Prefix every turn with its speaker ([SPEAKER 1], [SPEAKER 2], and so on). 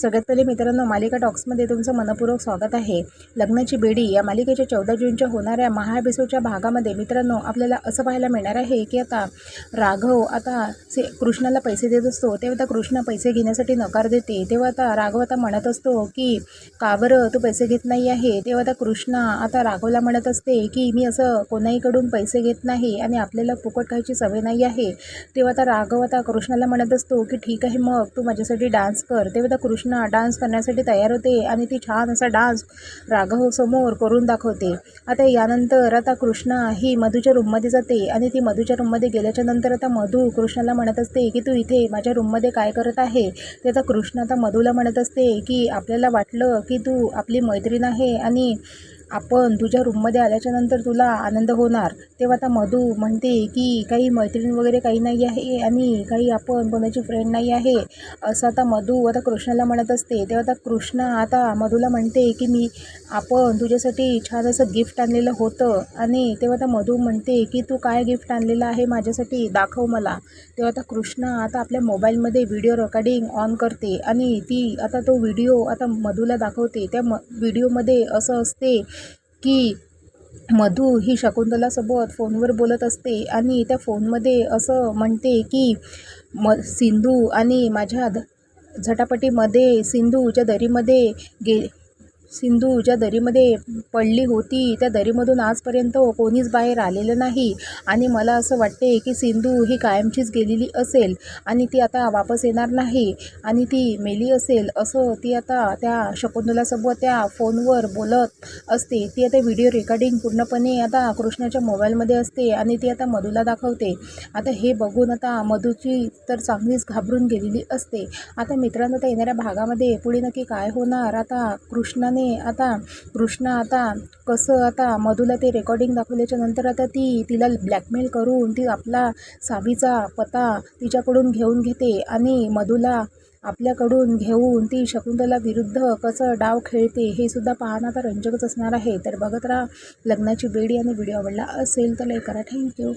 [SPEAKER 1] सगळ्यात पहिले मित्रांनो मालिका टॉक्समध्ये तुमचं मनपूर्वक स्वागत आहे. लग्नाची बेडी या मालिकेच्या चौदा जूनच्या होणाऱ्या महाएपिसोडच्या भागामध्ये मित्रांनो आपल्याला असं पाहायला मिळणार आहे की आता राघव आता से कृष्णाला पैसे देत असतो तेव्हा आता कृष्ण पैसे घेण्यासाठी नकार देते तेव्हा आता राघव आता म्हणत असतो की का बरं तू पैसे घेत नाही आहे. तेव्हा आता कृष्ण आता राघवला म्हणत असते की मी असं कोणाहीकडून पैसे घेत नाही आणि आपल्याला फुकट खायची सवय नाही आहे. तेव्हा आता राघव आता कृष्णाला म्हणत असतो की ठीक आहे मग तू माझ्यासाठी डान्स कर. तेव्हा आता कृष्ण डान्स करण्यासाठी तयार होते आणि ती छान असा डान्स राघव समोर करून दाखवते. आता यानंतर आता कृष्णा ही मधूच्या रूममध्ये जाते आणि ती मधूच्या रूममध्ये गेल्याच्यानंतर आता मधू कृष्णाला म्हणत असते की तू इथे माझ्या रूममध्ये काय करत आहे? ते आता कृष्ण आता मधूला म्हणत असते की आपल्याला वाटलं की तू आपली मैत्रीण आहे आणि आपण तुझ्या रूममध्ये आल्याच्यानंतर तुला आनंद होणार. तेव्हा आता मधू म्हणते की काही मैत्रीण वगैरे काही नाही आहे आणि काही आपण कोणाची फ्रेंड नाही आहे. असं आता मधू आता कृष्णाला म्हणत असते. तेव्हा आता कृष्ण आता मधूला म्हणते की मी आपण तुझ्यासाठी छान असं गिफ्ट आणलेलं होतं. आणि तेव्हा आता मधू म्हणते की तू काय गिफ्ट आणलेलं आहे माझ्यासाठी दाखव मला. तेव्हा आता कृष्ण आता आपल्या मोबाईलमध्ये व्हिडिओ रेकॉर्डिंग ऑन करते. आणि ती आता तो व्हिडिओ आता मधूला दाखवते. त्या म व्हिडिओमध्ये असं असते की मधू ही शकुंतलासोबत फोनवर बोलत असते आणि त्या फोनमध्ये असं म्हणते की म सिंधू आणि माझ्या झटापटीमध्ये सिंधूच्या दरीमध्ये गे सिंधू ज्या दरीमध्ये पडली होती त्या दरीमधून आजपर्यंत कोणीच बाहेर आलेलं नाही. आणि मला असं वाटते की सिंधू ही कायमचीच गेलेली असेल आणि ती आता वापस येणार नाही आणि ती मेली असेल असं ती आता त्या शकुंतलासोबत त्या फोनवर बोलत असते. ती आता व्हिडिओ रेकॉर्डिंग पूर्णपणे आता कृष्णाच्या मोबाईलमध्ये असते आणि ती आता मधूला दाखवते. आता हे बघून आता मधूची तर चांगलीच घाबरून गेलेली असते. आता मित्रांनो त्या येणाऱ्या भागामध्ये पुढे नक्की काय होणार? आता कृष्णाने आता कृष्ण आता कसं आता मधूला ते रेकॉर्डिंग दाखवल्याच्या नंतर आता ती तिला ब्लॅकमेल करून ती आपला सावीचा पत्ता तिच्याकडून घेऊन घेते आणि मधूला आपल्याकडून घेऊन ती शकुंतला विरुद्ध कसं डाव खेळते हे सुद्धा पाहणं आता रंजकच असणार आहे. तर बघत राहा लग्नाची बेडी आणि व्हिडिओ आवडला असेल तर लाईक करा. थँक्यू